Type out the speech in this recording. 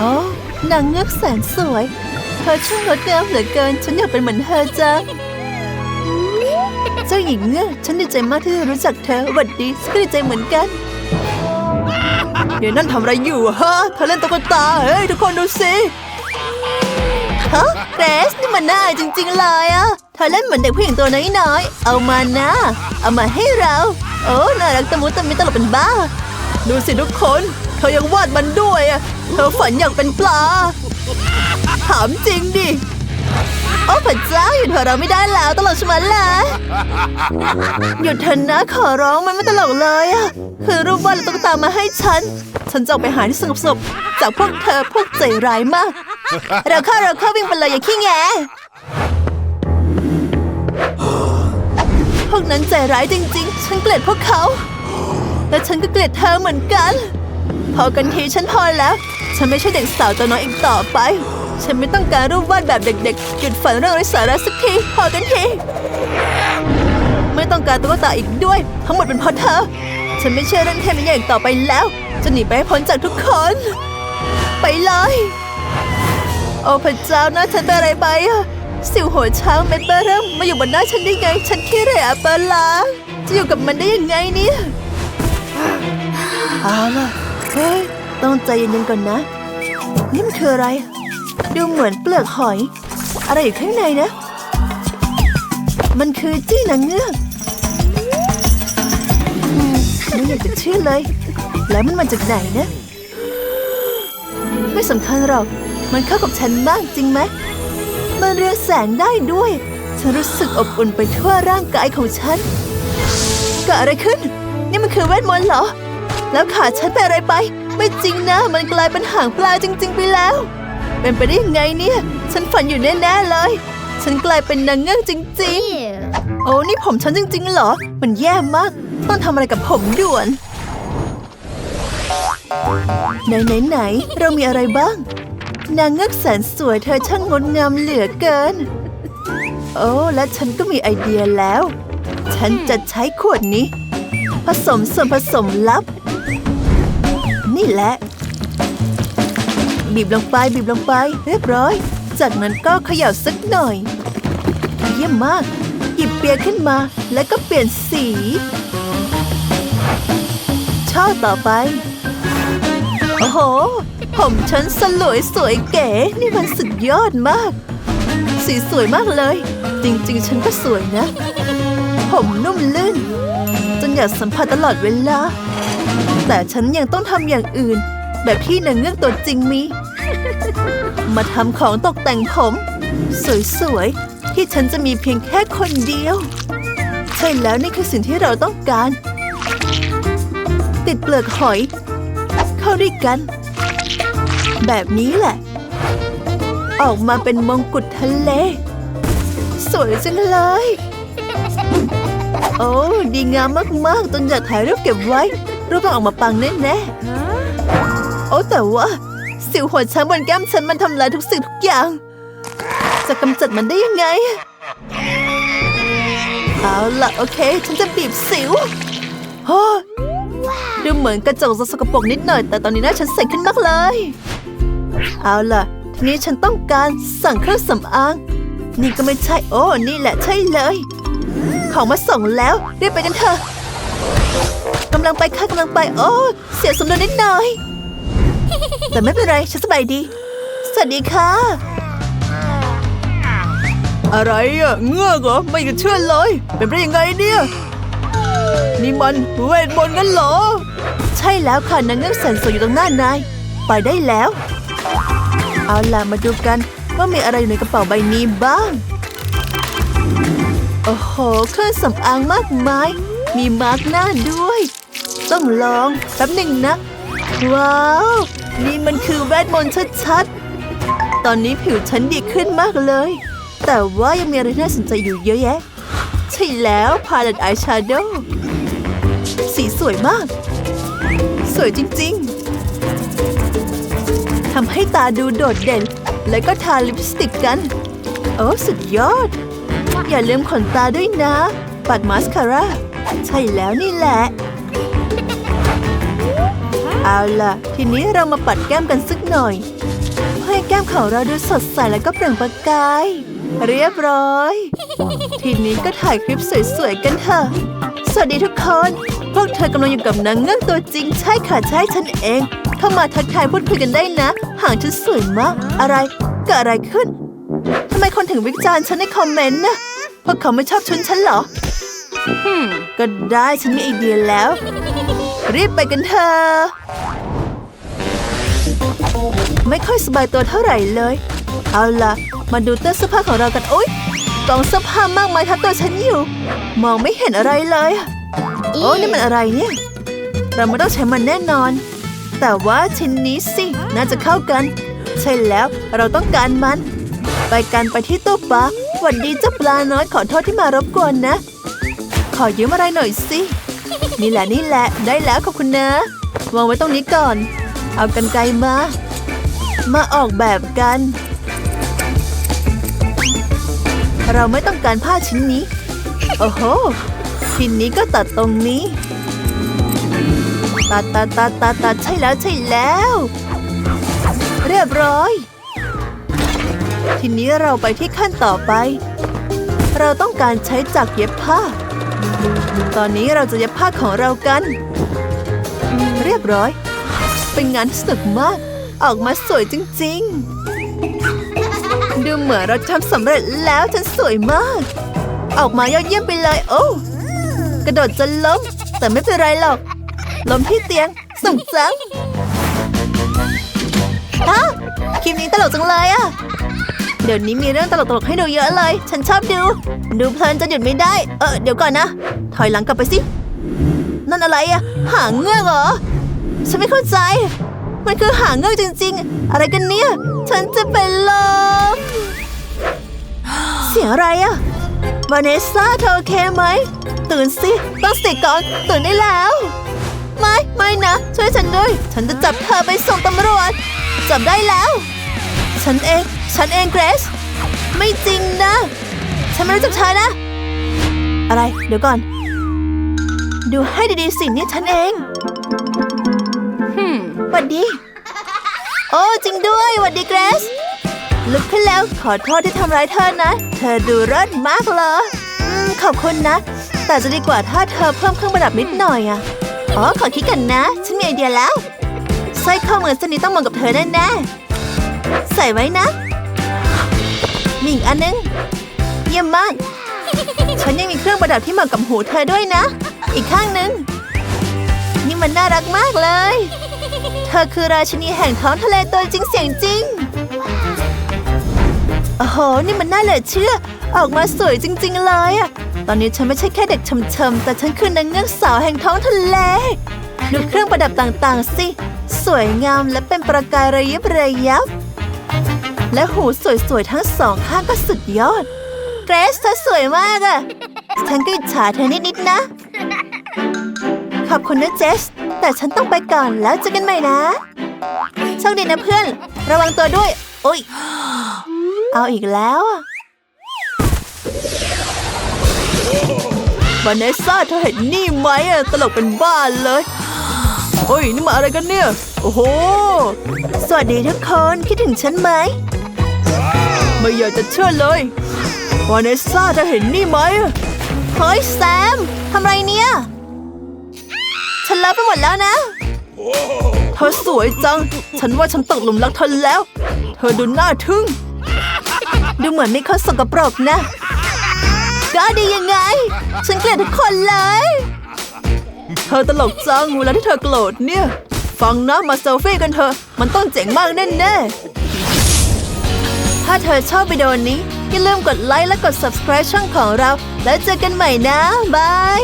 โอ้นางเงือกแสนสวย เธอช่างงดงามเหลือเกิน ฉันอยากเป็นเหมือนเธอจังเจ้าหญิงเงือกฉันดีใจมากที่ได้รู้จักเธอหวัดดีฉันก็ดีใจเหมือนกันเดี๋ยวนั่นทำอะไรอยู่อะฮะเธอเล่นตุ๊กตาเฮ้ยทุกคนดูสิฮะเกรซนี่มันน่าอายจริง ๆ เลยอะเธอเล่นเหมือนเด็กผู้หญิงตัวน้อยๆเอามานะ เอามาให้เรา โอ้น่ารักตะมุตะมิตลกเป็นบ้า ดูสิทุกคน เธอยังวาดมันด้วยอะเธอฝันอยากเป็นปลา ถามจริงดิ โอ้พระเจ้าหยุดหัวเราไม่ได้แล้วตลกชะมัดเลยหยุดเถอะนะขอร้องมันไม่ตลกเลยอะคือรูปวาดแล้วต้องตามมาให้ฉัน ฉันจะออกไปหาที่สงบสุขจากพวกเธอพวกใจร้ายมาก เราเข้าเราเข้าวิ่งไปเลยอย่าขี้แงพวกนั้นใจร้ายจริง ๆ ฉันเกลียดพวกเขา และฉันก็เกลียดเธอเหมือนกัน พอกันทีฉันพอแล้ว ฉันไม่ใช่เด็กสาวตัวน้อยอีกต่อไป ฉันไม่ต้องการรูปวาดแบบเด็กๆ หยุดฝันเรื่องไร้สาระสักที พอกันที ไม่ต้องการตุ๊กตาอีกด้วย ทั้งหมดเป็นเพราะเธอ ฉันไม่เชื่อเรื่องแค่นี้อย่างต่อไปแล้ว จะหนีไปให้พ้นจากทุกคน ไปเลย โอ้พระเจ้าหน้าฉันเป็นอะไรไปอะสิวหัวช้างเม็ดเบอร์เริ่มมาอยู่บนหน้าฉันได้ไง ฉันขี้เหร่อะปะลาจะอยู่กับมันได้ยังไงเนี่ยเอาล่ะ ต้องใจเย็นๆก่อนนะ นี่มันคืออะไร ดูเหมือนเปลือกหอย อะไรอยู่ข้างในนะ มันคือจี้นางเงือกไม่อยากจะเชื่อเลย แล้วมันมาจากไหนนะ ไม่สำคัญหรอก มันเข้ากับฉันมากจริงไหม มันเรืองแสงได้ด้วย ฉันรู้สึกอบอุ่นไปทั่วร่างกายของฉันเกิดอะไรขึ้น นี่มันคือเวทมนต์เหรอ แล้วขาฉันเป็นอะไรไป ไม่จริงนะ มันกลายเป็นหางปลาจริง ๆ ไปแล้ว เป็นไปได้ยังไงเนี่ย ฉันฝันอยู่แน่ๆเลย ฉันกลายเป็นนางเงือกจริง ๆ โอ้นี่ผมฉันจริง ๆ เหรอ มันแย่มาก ต้องทำอะไรกับผมด่วน ไหนไหนไหนเรามีอะไรบ้าง นางเงือกแสนสวยเธอช่างงดงามเหลือเกิน โอ้และฉันก็มีไอเดียแล้ว ฉันจะใช้ขวดนี้ ผสมส่วนผสมลับ นี่แหละ บีบลงไปบีบลงไป เรียบร้อย จากนั้นก็เขย่าสักหน่อย เยี่ยมมาก หยิบเปียขึ้นมา แล้วก็เปลี่ยนสี ช่อต่อไป โอ้โห ผมฉันสลวยสวยเก๋ นี่มันสุดยอดมาก สีสวยมากเลย จริงๆ ฉันก็สวยนะ ผมนุ่มลื่น จนอยากสัมผัสตลอดเวลา แต่ฉันยังต้องทำอย่างอื่น แบบที่นางเงือกตัวจริงมี มาทำของตกแต่งผม สวยๆ ที่ฉันจะมีเพียงแค่คนเดียว ใช่แล้วนี่คือสิ่งที่เราต้องการ ติดเปลือกหอย เข้าด้วยกัน แบบนี้แหละ ออกมาเป็นมงกุฎทะเล สวยจังเลยโอ้ ดีงามมากๆจนอยากถ่ายรูปเก็บไว้ รูปต้องออกมาปังแน่ๆโอ้แต่ว่า สิวหัวช้างบนแก้มฉันมันทำลายทุกสิ่งทุกอย่าง จะกำจัดมันได้ยังไง เอาล่ะโอเค ฉันจะบีบสิวโอ้ดูเหมือนกระจกจะสกปรกนิดหน่อย แต่ตอนนี้หน่าฉันใสขึ้นมากเลย เอาล่ะ ทีนี้ฉันต้องการสั่งเครื่องสำอาง นี่ก็ไม่ใช่ โอ้ นี่แหละใช่เลย ของมาส่งแล้วรีบไปกันเถอะ กำลังไปค่ะกำลังไป โอ้เสียสมดุลนิดหน่อย แต่ไม่เป็นไร ฉันสบายดี สวัสดีค่ะ อะไรอะเงือกเหรอ ไม่กันเชื่อเลย เป็นไปยังไงเนี่ย นี่มันเวทมนต์กันเหรอ ใช่แล้วค่ะนางเงือกแสนสวยอยู่ตรงหน้านาย ไปได้แล้ว เอาล่ะมาดูกันว่ามีอะไรอยู่ในกระเป๋าใบนี้บ้าง โอ้โห เครื่องสำอางมากมาย มีมาร์กหน้าด้วย ต้องลองแป๊บหนึ่งนะ ว้าว นี่มันคือเวทมนต์ชัดๆ ตอนนี้ผิวฉันดีขึ้นมากเลย แต่ว่ายังมีอะไรน่าสนใจอยู่เยอะแยะ ใช่แล้วพาเลตอายแชโดว์สีสวยมาก สวยจริงๆทำให้ตาดูโดดเด่น แล้วก็ทาลิปสติกกัน โอ้สุดยอด อย่าลืมขนตาด้วยนะ ปัดมาสคาร่าใช่แล้วนี่แหละ เอาล่ะ ทีนี้เรามาปัดแก้มกันสักหน่อยเพื่อให้แก้มของเราดูสดใสและก็เปล่งประกาย เรียบร้อย ทีนี้ก็ถ่ายคลิปสวยๆกันเถอะ สวัสดีทุกคน พวกเธอกำลังอยู่กับนางเงือกตัวจริงใช่ค่ะใช่ฉันเอง เข้ามาทักทายพูดคุยกันได้นะ ห่างฉันสวยมาก อะไรเกิดอะไรขึ้นทำไมคนถึงวิจารณ์ฉันในคอมเมนต์นะเพราะเขาไม่ชอบชุนฉันเหรอก็ได้ฉันมีไอเดียแล้ว รีบไปกันเถอะไม่ค่อยสบายตัวเท่าไหร่เลย เอาล่ะ มาดูเตื้อเสื้อผ้าของเรากันโอ๊ยกองเสื้อผ้ามากมายทับตัวฉันอยู่ มองไม่เห็นอะไรเลยอะโอ้นี่มันอะไรเนี่ย เราไม่ต้องใช้มันแน่นอน แต่ว่าชิ้นนี้สิ น่าจะเข้ากัน ใช่แล้วเราต้องการมัน ไปกันไปที่ตู้ปลาหวัดดีเจ้าปลาน้อยขอโทษที่มารบกวนนะ ขอยืมอะไรหน่อยสิ นี่แหละนี่แหละได้แล้วขอบคุณนะ วางไว้ตรงนี้ก่อน เอากันไกลมา มาออกแบบกัน เราไม่ต้องการผ้าชิ้นนี้ โอ้โหทีนี้ก็ตัดตรงนี้ ตัดตัดตัดตัดตัดใช่แล้วใช่แล้ว เรียบร้อย ทีนี้เราไปที่ขั้นต่อไป เราต้องการใช้จักรเย็บผ้า ตอนนี้เราจะเย็บผ้าของเรากัน เรียบร้อย เป็นงานที่สนุกมาก ออกมาสวยจริง ๆ ดูเหมือนเราทำสำเร็จแล้วฉันสวยมาก ออกมายอดเยี่ยมไปเลย โอ้ กระโดดจนล้ม แต่ไม่เป็นไรหรอก ล้มที่เตียงสุขจังฮะคลิปนี้ตลกจังเลยอะ เดี๋ยวนี้มีเรื่องตลกๆให้ดูเยอะเลย ฉันชอบดู ดูเพลินจนหยุดไม่ได้ เออเดี๋ยวก่อนนะ ถอยหลังกลับไปสิ นั่นอะไรอะหางเงือกเหรอ ฉันไม่เข้าใจ มันคือหางเงือกจริง ๆ อะไรกันเนี่ย ฉันจะเป็นลม เสียงอะไรอะวาเนสซาเธอโอเคไหม ตื่นสิ ต้องสติก่อน ตื่นได้แล้ว ไม่ ไม่นะ ช่วยฉันด้วย ฉันจะจับเธอไปส่งตำรวจ จับได้แล้ว ฉันเอง ฉันเองเกรซไม่จริงนะ ฉันไม่รู้จักเธอนะ อะไร เดี๋ยวก่อน ดูให้ดีๆสินี่ฉันเองหวัดดี โอ้จริงด้วยหวัดดีเกรซลุกขึ้นแล้วขอโทษที่ทำร้ายเธอนะ เธอดูเลิศมากเลยอืมขอบคุณนะ แต่จะดีกว่าถ้าเธอเพิ่มเครื่องประดับนิดหน่อยอะอ๋อขอคิดกันนะ ฉันมีไอเดียแล้วสร้อยข้อมือเส้นนี้ต้องเหมาะกับเธอแน่ๆใส่ไว้นะมี อีกอันนึง เยี่ยมมาก ฉันยังมีเครื่องประดับที่เหมาะกับหูเธอด้วยนะ อีกข้างนึง นี่มันน่ารักมากเลย เธอคือราชินีแห่งท้องทะเลตัวจริงเสียงจริง โอ้โห นี่มันน่าเหลือเชื่อ ออกมาสวยจริง ๆ เลยอะตอนนี้ฉันไม่ใช่แค่เด็กชมๆแต่ฉันคือนางเงือกสาวแห่งท้องทะเล ดูเครื่องประดับต่างๆสิ สวยงามและเป็นประกายระยิบระยับ และหูสวยๆทั้งสองข้างก็สุดยอด เกรซเธอสวยมากอะฉันก็อิจฉาเธอนิดๆนะ ขอบคุณนะเจส แต่ฉันต้องไปก่อนแล้วเจอกันใหม่นะ โชคดีนะเพื่อน ระวังตัวด้วย โอ้ย เอาอีกแล้วอะวาเนสซ่าเธอเห็นนี่ไหมอะตลกเป็นบ้านเลยเฮ้ย นี่มาอะไรกันเนี่ย โอ้โห สวัสดีทุกคน คิดถึงฉันไหม ไม่อยากจะเชื่อเลยวาเนสซ่าเธอเห็นนี่ไหมเฮ้ยแซมทำไรเนี่ย ฉันเลิฟไปหมดแล้วนะ เธอสวยจัง ฉันว่าฉันตกหลุมรักเธอแล้ว เธอดูน่าทึ่ง ดูเหมือนไม่ค่อยสกปรกนะก็ดียังไง ฉันเกลียดทุกคนเลย เธอตลกจังเวลาที่เธอโกรธเนี่ย ฟังนะมาเซลฟี่กันเถอะ มันต้องเจ๋งมากแน่ๆ ถ้าเธอชอบวิดีโอนี้ อย่าลืมกดไลค์และกด subscribe ช่องของเรา แล้วเจอกันใหม่นะ บาย